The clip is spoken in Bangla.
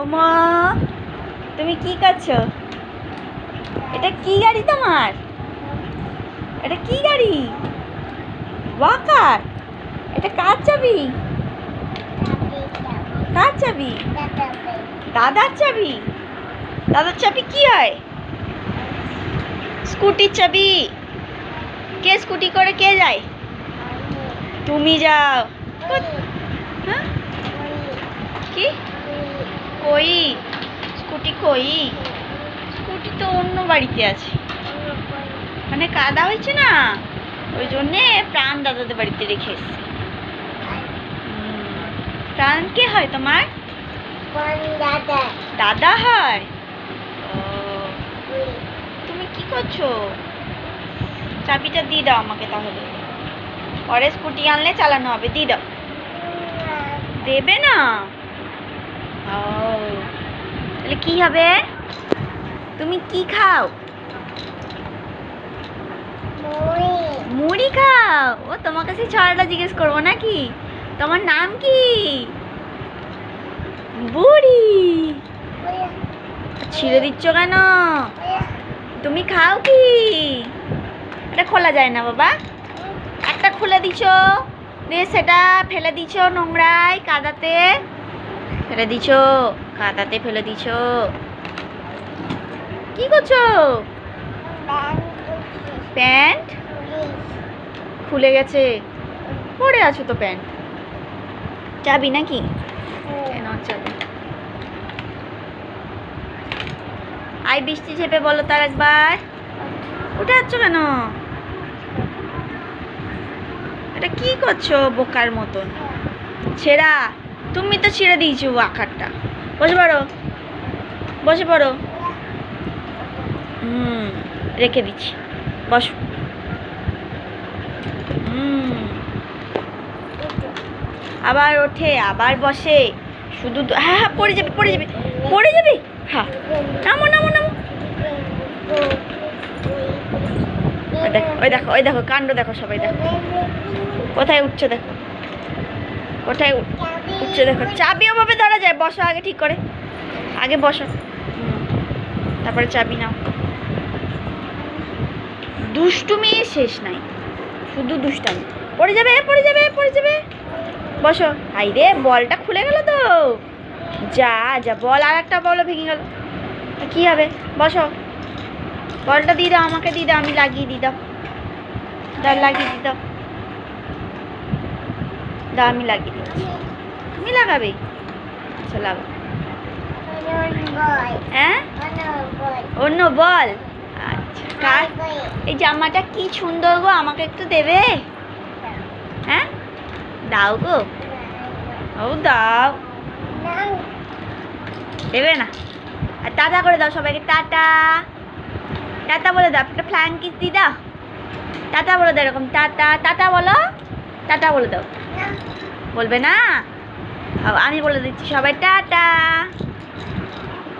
ওমা তুমি কি করছ এটা কি গাড়ি তোমার? এটা কি গাড়ি? ওয়াকার, এটা কার চাবি? কার চাবি? দাদার চাবি? দাদার চাবি কি হয়? স্কুটির চাবি। কে স্কুটি করে কে যায়? তুমি যাও হ্যাঁ কি কই স্কুটি কই? স্কুটি তো অন্য বাড়িতে আছে। মানে কাদা হয়েছে না? ওই জন্যে প্রাণ দাদাদের বাড়িতে রেখে এসছে। প্রাণ কে হয় তোমার? দাদা। হয়? তুমি কি করছ? চাবিটা দিয়ে দাও আমাকে তাহলে। পরে স্কুটি আনলে চালানো হবে। দিয়ে দাও। দেবে না? তাহলে কি হবে? তুমি কি খাও? মুড়ি। খাও? ও তোমার কাছে ছড়াটা জিজ্ঞেস করব নাকি? তোমার নাম কি? বুড়ি। ছিঁড়ে দিচ্ছ কেন? তুমি খাও কি? এটা খোলা যায় না বাবা। একটা খুলে দিছ দিয়ে সেটা ফেলে দিছ নোংরায় কাদাতে। ফেলে দিছ কাদাতে ফেলে দিছ। কি করছ? প্যান্ট? খুলে গেছে। পরে আছো তো প্যান্ট। যাবি নাকি? আই বৃষ্টি ঝেপে বলো তার একবার। উঠে যাচ্ছ কেন? এটা কি করছ বোকার মতন? ছেঁড়া। তুমি তো ছিঁড়ে দিয়েছ আকারটা। বসে পড়ো। বসে পড়ো। হুম, রেখে দিচ্ছি। বসো। আবার ওঠে, আবার বসে। শুধু হ্যাঁ হ্যাঁ পড়ে যাবে পড়ে যাবে পড়ে যাবে। হ্যাঁ নামো নামো নামো। দেখো, ওই দেখো ওই দেখো, কাণ্ড দেখো সবাই, দেখো। কোথায় উঠছে দেখো? কোথায় উঠ- উঠছে দেখো। চাবি ওভাবে ধরা যায়, বসো আগে ঠিক করে। আগে বসো। তারপরে চাবি নাও। দুষ্টুমি শেষ নাই। শুধু দুষ্টামি। পড়ে যাবে পড়ে যাবে পড়ে যাবে। বসো। হাই রে বলটা খুলে গেল তো। যা যা, বল আর একটা বলও ভেঙে গেল। কি হবে? বসো। বলটা দিয়ে দাও, আমাকে দিয়ে দাও, আমি লাগিয়ে দিই দাও। দাও লাগিয়ে দিই দাও। দাও, আমি লাগিয়ে দিচ্ছি তুমি লাগাবে? আচ্ছা লাগা হ্যাঁ? অন্য বল। আচ্ছা এই জামাটা কি সুন্দর গো, আমাকে একটু দেবে? হ্যাঁ? দাও গো। ও, দাও। দেবে না। আর টাটা করে দাও সবাইকে, টাটা। টাটা বলে দাও, একটা ফ্ল্যাং কিস দি দাও। টাটা বলে দাও এরকম, টাটা। টাটা বলো। টাটা বলে দাও। বলবে না? হ্যাঁ, আমি বলে দিচ্ছি সবাই টাটা।